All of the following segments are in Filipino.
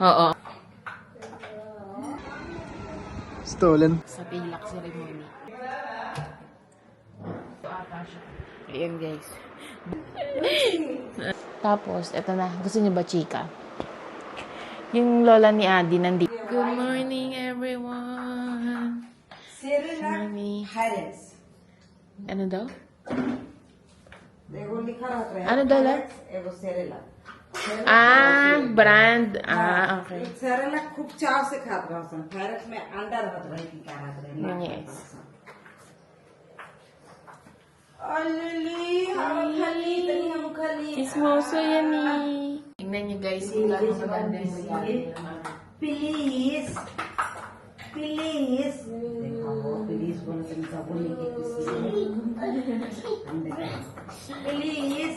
Oo. Stolen. Sa pilak ceremony. Ayan guys. Tapos, eto na. Gusto niyo ba chika? Yung lola ni Adi nandito. Good morning everyone. Sirena Harris. Ano daw? Ano daw lang? Evo Cerelac. Ah, brand. Ah, okay. सेरेला खूब चाव से खात रहसन फैरस में अंडा रहत रहे की का रहत रहे Yes. अल्ली हम खाली तनी हम खाली Chismoso yan eh. Tingnan niyo guys, yung gano'ng maganda yung regalo nila. Please please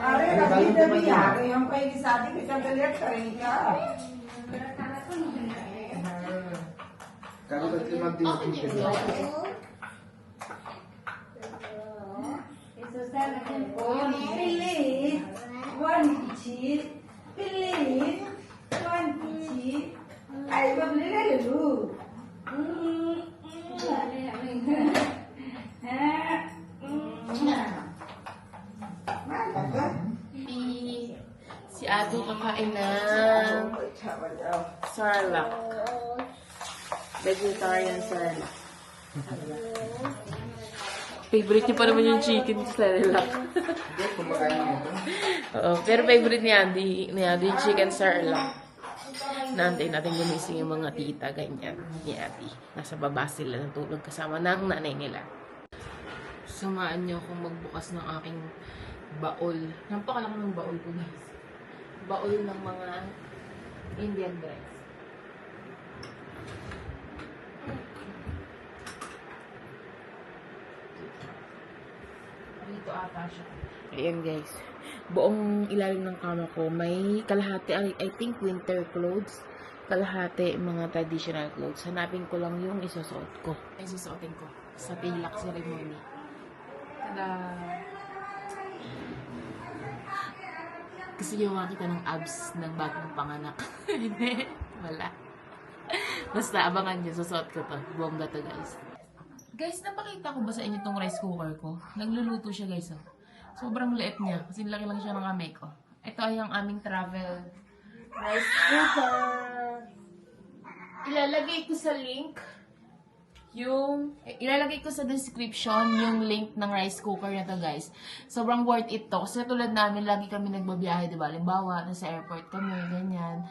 अरे अभी तभी आ गई हम कहीं की शादी के चलते लेट करेंगे क्या magtingin Please, one cheese. Please, one cheese. Ay, pabili dulu. Mantap Ate kakain ng sarlak. Vegetarian sarlak. Favorite niya pa naman yung chicken sarlak. Oo, pero favorite ni Andy, ni Andy yung chicken sarlak. Naantay natin gumising yung mga tita, ganyan, ni Ate. Nasa baba sila natulog kasama ng nanay nila. Samaan niyo akong magbukas ng aking baol. Napakalaki ng baol ko, guys. Baol ng mga Indian dress. Dito ata siya. Ayan guys. Buong ilalim ng kama ko, may kalahati, I, I think winter clothes. Kalahati mga traditional clothes. Hanapin ko lang yung isusuot ko. Ay, susuotin ko sa pilak ceremony. Tada! Gusto niyo makita ng abs ng bagong panganak. Hindi. Wala. Basta abangan niyo, susuot ko to. Bongga to guys. Guys, napakita ko ba sa inyo tong rice cooker ko? Nagluluto siya guys oh. Sobrang liit niya. Kasi laki lang siya ng kamay ko. Ito ay ang aming travel rice cooker. Ilalagay ko sa link yung ilalagay ko sa description yung link ng rice cooker na to guys. Sobrang worth it to. Kasi tulad namin, lagi kami nagbabiyahe, di ba? Halimbawa, nasa airport kami, ganyan.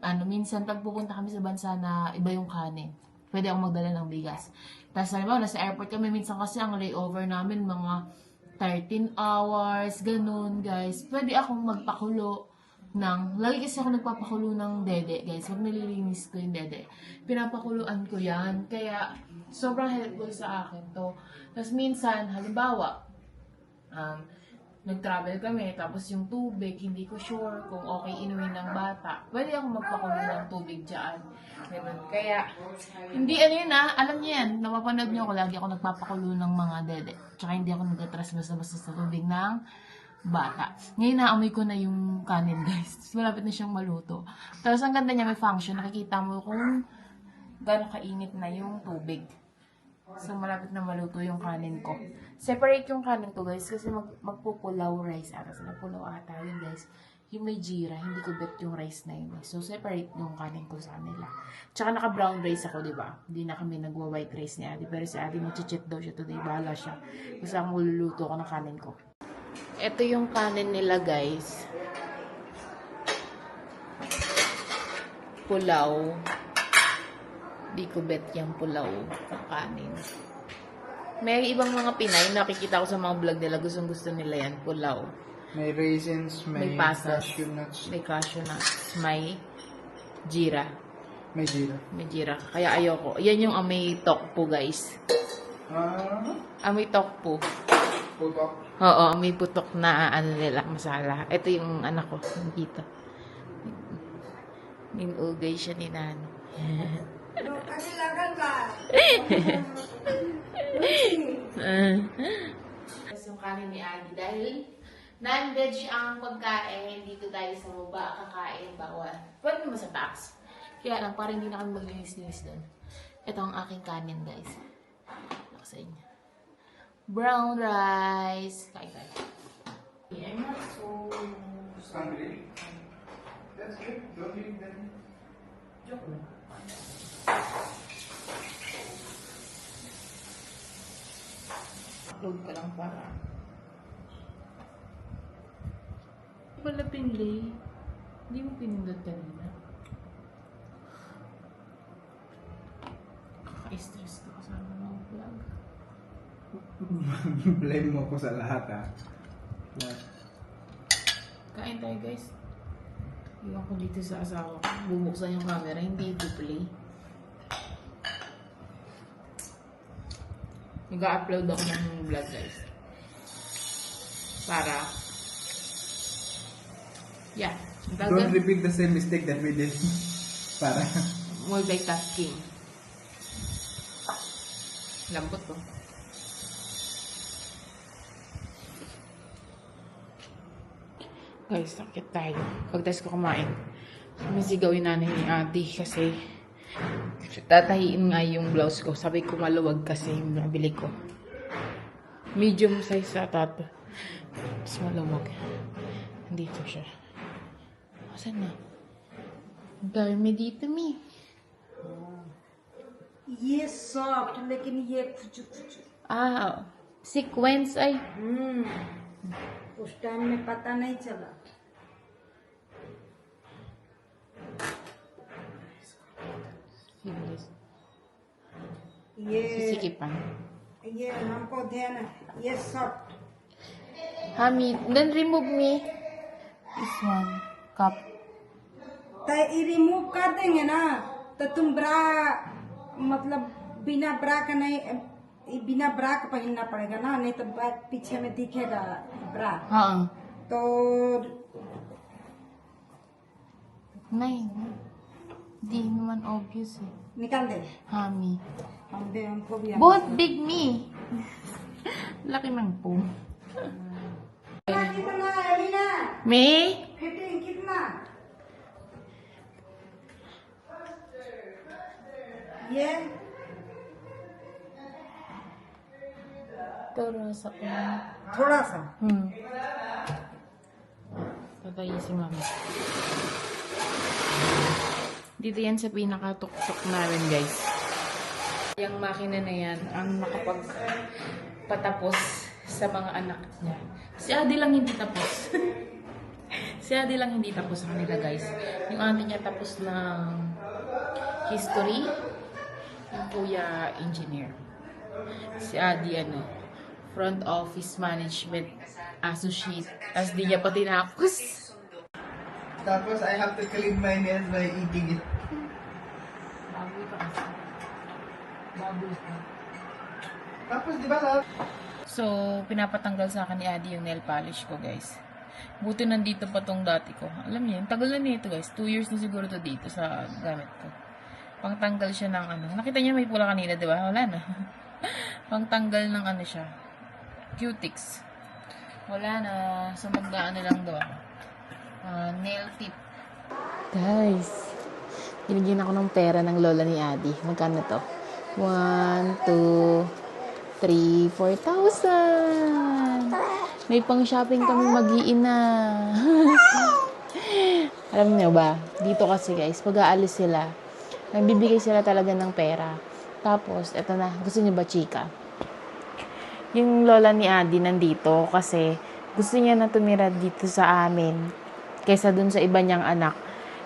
Ano, minsan pag pupunta kami sa bansa na iba yung kanin, pwede akong magdala ng bigas. Tapos halimbawa, nasa airport kami, minsan kasi ang layover namin mga 13 hours, ganun guys. Pwede akong magpakulo ng, lagi kasi ako nagpapakulo ng dede, guys. Pag nililinis ko yung dede, pinapakuluan ko yan. Kaya, sobrang helpful sa akin to. Tapos minsan, halimbawa, um, nag-travel kami, tapos yung tubig, hindi ko sure kung okay inumin ng bata. Pwede ako magpakulo ng tubig dyan. Ganun. Kaya, hindi ano yun ah, alam niyo yan, napapanood niyo ako, lagi ako nagpapakulo ng mga dede. Tsaka hindi ako nag-atras basta-basta sa tubig ng bata. Ngayon naamoy ko na yung kanin guys. Malapit na siyang maluto. Tapos ang ganda niya may function. Nakikita mo kung gano'ng kainit na yung tubig. So malapit na maluto yung kanin ko. Separate yung kanin ko guys kasi mag magpupulaw rice ata. Sila pulaw ata yun guys. Yung may jira, hindi ko bet yung rice na yun. eh. So separate yung kanin ko sa kanila. Tsaka naka brown rice ako, di ba? Hindi na kami nagwa white rice ni Ate. Pero si Ate mag-cheat daw siya today. Bahala siya. Kasi ako mululuto ako ng kanin ko. Ito yung kanin nila, guys. Pulaw. Di ko bet yung pulaw ng kanin. May ibang mga Pinay, nakikita ko sa mga vlog nila, gustong gusto nila yan, pulaw. May raisins, may, May pasas. cashew nuts, May cashew nuts, may jira. may jira. May jira. Kaya ayoko. Yan yung amoy tokpo, guys. Ah, Amoy tokpo. putok. Oo, may putok na ano nila, masala. Ito yung anak ko, nakita. Minugay siya ni Nano. Kasilakan ka. Uh. yung kanin ni Adi dahil non-veg ang pagkain. Dito tayo sa baba kakain bawal. Pwede naman sa tax. Kaya lang, parang hindi na kami maglinis-linis doon. Ito ang aking kanin, guys. Ako sa inyo. Brown rice. Kain tayo. I'm not so... Hungry? That's good. Don't eat that. Joke lang. Upload ko lang para. Wala pinlay. Hindi mo pinindot kanina. Kaka-stress ko kasama ng vlog. Blame mo ko sa lahat ah. What? Kain tayo guys. Iwan ko dito sa asawa ko. Bubuksan yung camera, hindi ito play. Nag-upload ako ng vlog guys. Para. Yeah. Don't repeat the same mistake that we did. Para. Multitasking. Lambot to. Guys, sakit tayo. Pagtas ko kumain, sumisigawin nanay ni ate kasi tatahiin nga yung blouse ko. Sabi ko maluwag kasi yung nabili ko. Medium size ata to. Tapos maluwag. Dito siya. Asan na? Ang dami dito, mi. ये soft लेकिन ये फुचू फुचू Ah, sequence ay. हम्म उस टाइम में पता नहीं चला ये ये हमको ध्यान ये soft Hami, then remove me. This one. Cup. तो ये रिमूव कर देंगे ना तो तुम ब्रा मतलब बिना ब्रा का नहीं बिना ब्रा का पहनना पड़ेगा ना नहीं तो बैक पीछे में दिखेगा ब्रा हाँ। तो नहीं दिन वन ऑब्वियस है। निकाल दे। हाँ मी। हम दे हमको भी बहुत बिग मी लकी मैं कितना मी? फिफ्टीन कितना? ये Pero sa ko. थोड़ा सा Hmm. Tatayi si mami. Dito yan sa pinakatuktok namin, guys. Yung makina na yan, ang makapagpatapos sa mga anak niya. Si Adi lang hindi tapos. si Adi lang hindi tapos sa kanila, guys. Yung ate niya tapos ng history, yung kuya engineer. Si Adi, ano, front office management associate. Tapos di niya pa tinapos. Tapos I have to clean my nails by eating it. Baboy pa kasi. Baboy pa. Tapos di ba? So, pinapatanggal sa akin ni Adi yung nail polish ko, guys. Buti nandito pa tong dati ko. Alam niyo, tagal na nito, guys. Two years na siguro to dito sa gamit ko. Pangtanggal siya ng ano. Nakita niya may pula kanina, di ba? Wala na. Pangtanggal ng ano siya. Cutics. Wala na. So, mag-ano lang daw ako. Ah, nail tip. Guys, binigyan ako ng pera ng lola ni Adi. Magkano to? 1, 2, 3, 4,000. May pang shopping kami mag-iina. Alam niyo ba, dito kasi guys, pag aalis sila, nagbibigay sila talaga ng pera. Tapos, eto na, gusto niyo ba chika? Yung lola ni Adi nandito kasi gusto niya na tumira dito sa amin kaysa dun sa iba niyang anak.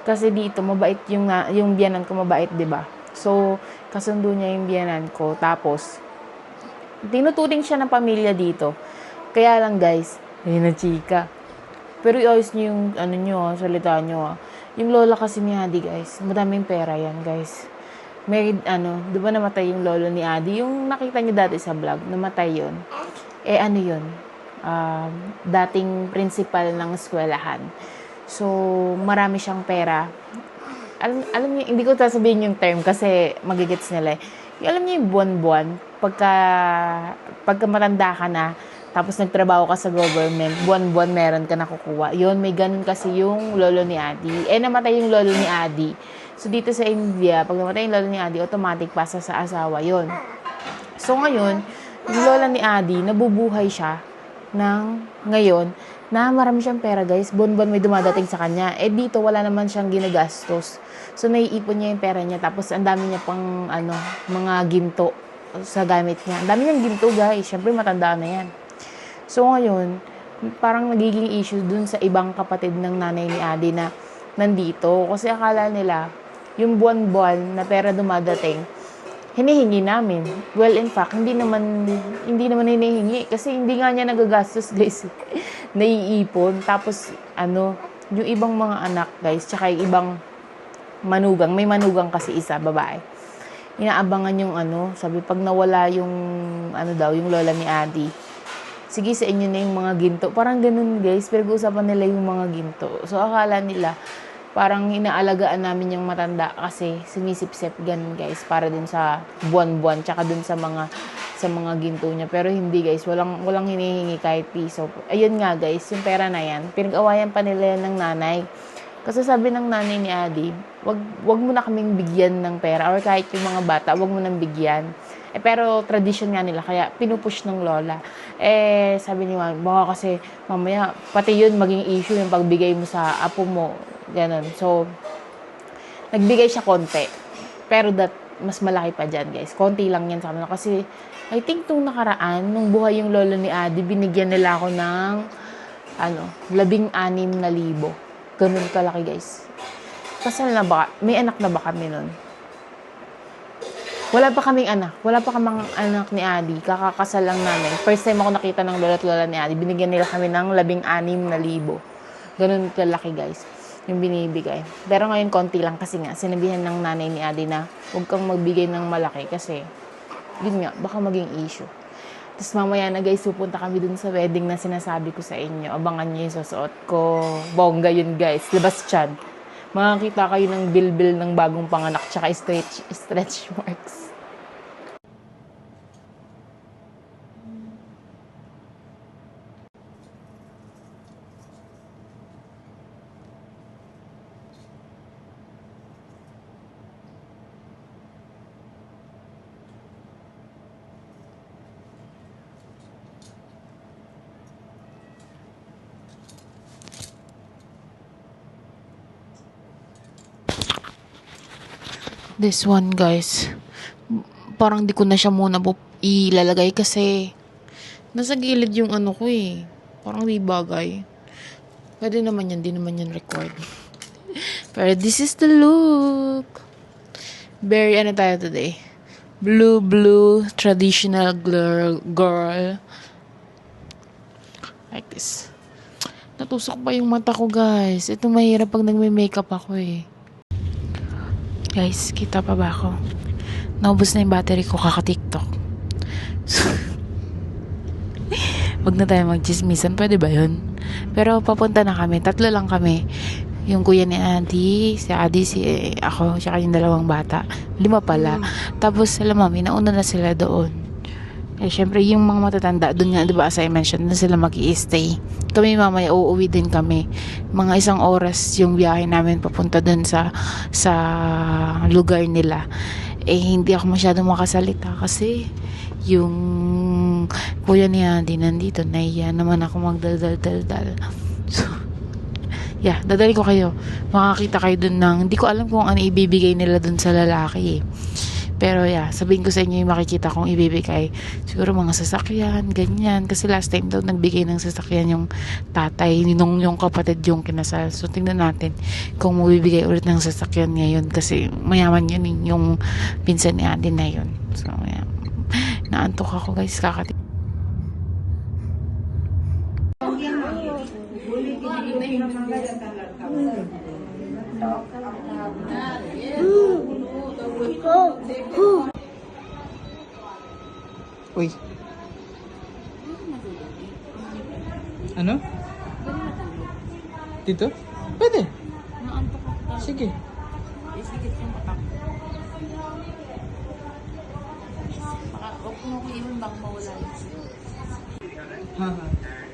Kasi dito, mabait yung, yung biyanan ko, mabait, ba? So, kasundo niya yung biyanan ko. Tapos, tinuturing siya ng pamilya dito. Kaya lang, guys, ayun na chika. Pero iayos niyo yung, ano niyo, ah, salita niyo, ah. Yung lola kasi ni Adi, guys, madaming pera yan, guys. May, ano, di ba namatay yung lolo ni Adi? Yung nakita niyo dati sa vlog, namatay yun. Eh, ano yun? Um, dating principal ng eskwelahan. So, marami siyang pera. Alam, alam niyo, hindi ko sasabihin yung term kasi magigits nila eh. Alam niyo yung buwan-buwan, pagka, pagka matanda ka na, tapos nagtrabaho ka sa government, buwan-buwan meron ka nakukuha. Yun, may ganun kasi yung lolo ni Adi. Eh, namatay yung lolo ni Adi. So, dito sa India, pag namatay yung lolo ni Adi, automatic pasa sa asawa yon So, ngayon, yung lola ni Adi, nabubuhay siya ng ngayon na marami siyang pera, guys. Buwan-buwan may dumadating sa kanya. Eh, dito, wala naman siyang ginagastos. So, naiipon niya yung pera niya. Tapos, ang dami niya pang, ano, mga ginto sa gamit niya. Ang dami niyang ginto, guys. Siyempre, matanda na yan. So, ngayon, parang nagiging issue dun sa ibang kapatid ng nanay ni Adi na nandito. Kasi akala nila, yung buwan-buwan na pera dumadating, hinihingi namin. Well, in fact, hindi naman, hindi naman hinihingi. Kasi hindi nga niya nagagastos, guys. Naiipon. Tapos, ano, yung ibang mga anak, guys, tsaka yung ibang manugang. May manugang kasi isa, babae. Inaabangan yung ano, sabi, pag nawala yung, ano daw, yung lola ni Adi, sige sa inyo na yung mga ginto. Parang ganun, guys. Pinag-uusapan nila yung mga ginto. So, akala nila, parang inaalagaan namin yung matanda kasi sinisip-sip ganun guys para din sa buwan-buwan tsaka dun sa mga sa mga ginto niya. Pero hindi guys walang walang hinihingi kahit piso. Ayun nga guys yung pera na yan pinag-awayan pa nila yan ng nanay. Kasi sabi ng nanay ni Adi wag wag mo na kaming bigyan ng pera or kahit yung mga bata wag mo nang bigyan eh, pero tradition nga nila, kaya pinupush ng lola. Eh, sabi ni Mami, baka kasi mamaya, pati yun maging issue yung pagbigay mo sa apo mo. Ganon. So, nagbigay siya konti. Pero that, mas malaki pa dyan, guys. Konti lang yan sa kanila. Kasi, I think nung nakaraan, nung buhay yung lolo ni Adi, binigyan nila ako ng, ano, labing anim na libo. Ganun kalaki, guys. Kasal na ba? May anak na ba kami nun? Wala pa kaming anak. Wala pa kaming anak ni Adi. Kakakasal lang namin. First time ako nakita ng lola at lola ni Adi, binigyan nila kami ng labing anim na libo. Ganun kalaki, guys. Yung binibigay. Pero ngayon, konti lang kasi nga, sinabihan ng nanay ni Adi na huwag kang magbigay ng malaki kasi, yun nga, baka maging issue. Tapos mamaya na guys, pupunta kami dun sa wedding na sinasabi ko sa inyo. Abangan nyo yung susuot ko. Bongga yun guys. Labas chan. Makakita kayo ng bilbil ng bagong panganak tsaka stretch, stretch marks. This one, guys. Parang di ko na siya muna po ilalagay kasi nasa gilid yung ano ko eh. Parang di bagay. Pwede naman yan, di naman yan record. Pero this is the look. Very, ano tayo today? Blue, blue, traditional girl, girl. Like this. Natusok pa yung mata ko, guys. Ito mahirap pag nagme-makeup ako eh. Guys, kita pa ba ako? Naubos na yung battery ko kaka-tiktok. So, wag na tayo magchismisan. Pwede ba yun? Pero papunta na kami. Tatlo lang kami. Yung kuya ni Adi, si Adi, si eh, ako, tsaka yung dalawang bata. Lima pala. Tapos, alam mo, nauna na sila doon. Eh, syempre, yung mga matatanda, doon nga, di ba, as I mentioned, na sila mag stay Kami mamaya, uuwi din kami. Mga isang oras yung biyahe namin papunta doon sa, sa lugar nila. Eh, hindi ako masyado makasalita kasi yung kuya niya di nandito, naiya naman ako magdaldal-daldal. So, yeah, dadali ko kayo. Makakita kayo dun ng, hindi ko alam kung ano ibibigay nila dun sa lalaki eh. Pero yeah, sabihin ko sa inyo yung makikita kong ibibigay. Siguro mga sasakyan, ganyan. Kasi last time daw nagbigay ng sasakyan yung tatay, nung yung kapatid yung kinasal. So tingnan natin kung mabibigay ulit ng sasakyan ngayon. Kasi mayaman yun eh, yung pinsan ni Ate na yun. So yeah. Naantok ako guys, kakati. Uy. Ano? Dito? Pwede. Naantok ako. Sige. Isigit yung patak. Baka, huwag mo ko yun bang mawala yun. हाँ हाँ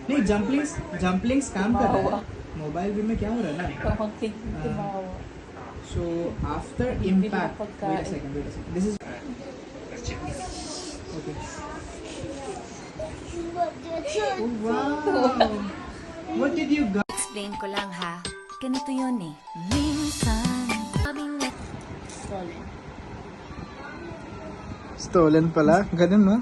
नहीं जंपलिंग्स जंपलिंग्स काम कर रहा है मोबाइल भी में क्या हो रहा है ना Parang So after impact, wait a second, wait a second. This is okay. Oh, wow! What did you got? Explain ko lang ha. Ganito yun eh. Minsan, sabing Stolen pala. Ganun, no?